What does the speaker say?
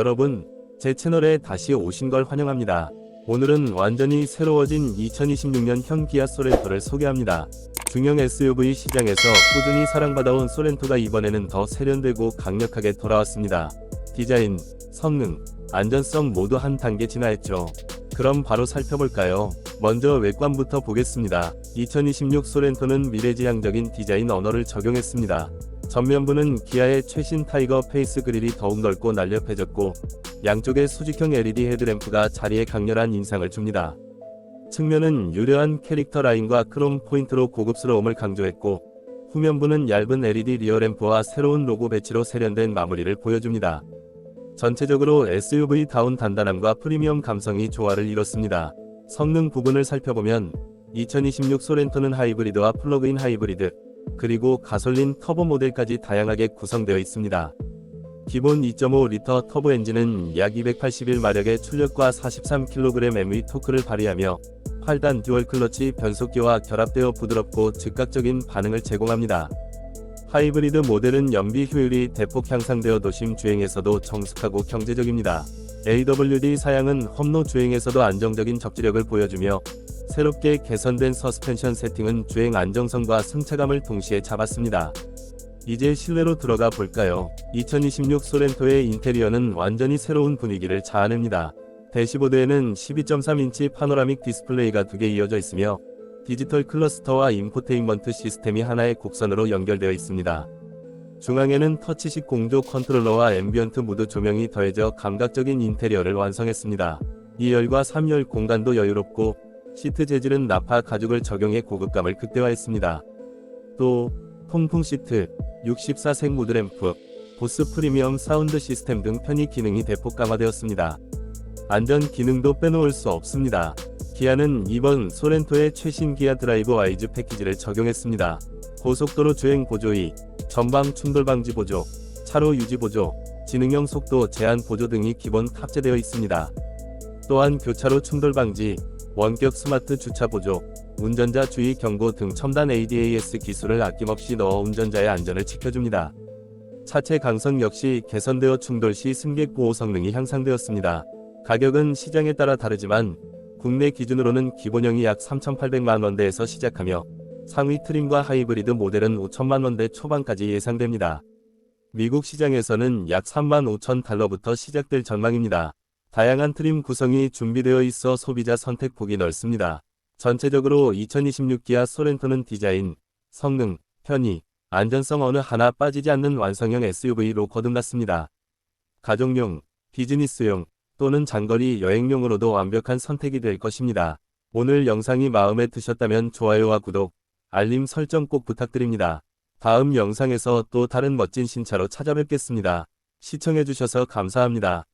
여러분, 제 채널에 다시 오신 걸 환영합니다. 오늘은 완전히 새로워진 2026년 현 기아 소렌토를 소개합니다. 중형 SUV 시장에서 꾸준히 사랑받아온 소렌토가 이번에는 더 세련되고 강력하게 돌아왔습니다. 디자인, 성능, 안전성 모두 한 단계 진화했죠. 그럼 바로 살펴볼까요? 먼저 외관부터 보겠습니다. 2026 소렌토는 미래지향적인 디자인 언어를 적용했습니다. 전면부는 기아의 최신 타이거 페이스 그릴이 더욱 넓고 날렵해졌고 양쪽에 수직형 LED 헤드램프가 자리에 강렬한 인상을 줍니다. 측면은 유려한 캐릭터 라인과 크롬 포인트로 고급스러움을 강조했고 후면부는 얇은 LED 리어램프와 새로운 로고 배치로 세련된 마무리를 보여줍니다. 전체적으로 SUV-다운 단단함과 프리미엄 감성이 조화를 이뤘습니다. 성능 부분을 살펴보면 2026 소렌토는 하이브리드와 플러그인 하이브리드, 그리고 가솔린 터보 모델까지 다양하게 구성되어 있습니다. 기본 2.5리터 터보 엔진은 약 281마력의 출력과 43kgm의 토크를 발휘하며 8단 듀얼 클러치 변속기와 결합되어 부드럽고 즉각적인 반응을 제공합니다. 하이브리드 모델은 연비 효율이 대폭 향상되어 도심 주행에서도 정숙하고 경제적입니다. AWD 사양은 험로 주행에서도 안정적인 적지력을 보여주며 새롭게 개선된 서스펜션 세팅은 주행 안정성과 승차감을 동시에 잡았습니다. 이제 실내로 들어가 볼까요? 2026 소렌토의 인테리어는 완전히 새로운 분위기를 자아냅니다. 대시보드에는 12.3인치 파노라믹 디스플레이가 두 개 이어져 있으며 디지털 클러스터와 인포테인먼트 시스템이 하나의 곡선으로 연결되어 있습니다. 중앙에는 터치식 공조 컨트롤러와 앰비언트 무드 조명이 더해져 감각적인 인테리어를 완성했습니다. 2열과 3열 공간도 여유롭고 시트 재질은 나파 가죽을 적용해 고급감을 극대화했습니다. 또 통풍 시트, 64색 무드램프, 보스 프리미엄 사운드 시스템 등 편의 기능이 대폭 강화되었습니다. 안전 기능도 빼놓을 수 없습니다. 기아는 이번 소렌토의 최신 기아 드라이브 와이즈 패키지를 적용했습니다. 고속도로 주행 보조이, 전방 충돌 방지 보조, 차로 유지 보조, 지능형 속도 제한 보조 등이 기본 탑재되어 있습니다. 또한 교차로 충돌 방지, 원격 스마트 주차 보조, 운전자 주의 경고 등 첨단 ADAS 기술을 아낌없이 넣어 운전자의 안전을 지켜줍니다. 차체 강성 역시 개선되어 충돌 시 승객 보호 성능이 향상되었습니다. 가격은 시장에 따라 다르지만 국내 기준으로는 기본형이 약 3,800만 원대에서 시작하며 상위 트림과 하이브리드 모델은 5천만 원대 초반까지 예상됩니다. 미국 시장에서는 약 3만 5천 달러부터 시작될 전망입니다. 다양한 트림 구성이 준비되어 있어 소비자 선택 폭이 넓습니다. 전체적으로 2026 기아 소렌토는 디자인, 성능, 편의, 안전성 어느 하나 빠지지 않는 완성형 SUV로 거듭났습니다. 가족용, 비즈니스용, 또는 장거리 여행용으로도 완벽한 선택이 될 것입니다. 오늘 영상이 마음에 드셨다면 좋아요와 구독, 알림 설정 꼭 부탁드립니다. 다음 영상에서 또 다른 멋진 신차로 찾아뵙겠습니다. 시청해주셔서 감사합니다.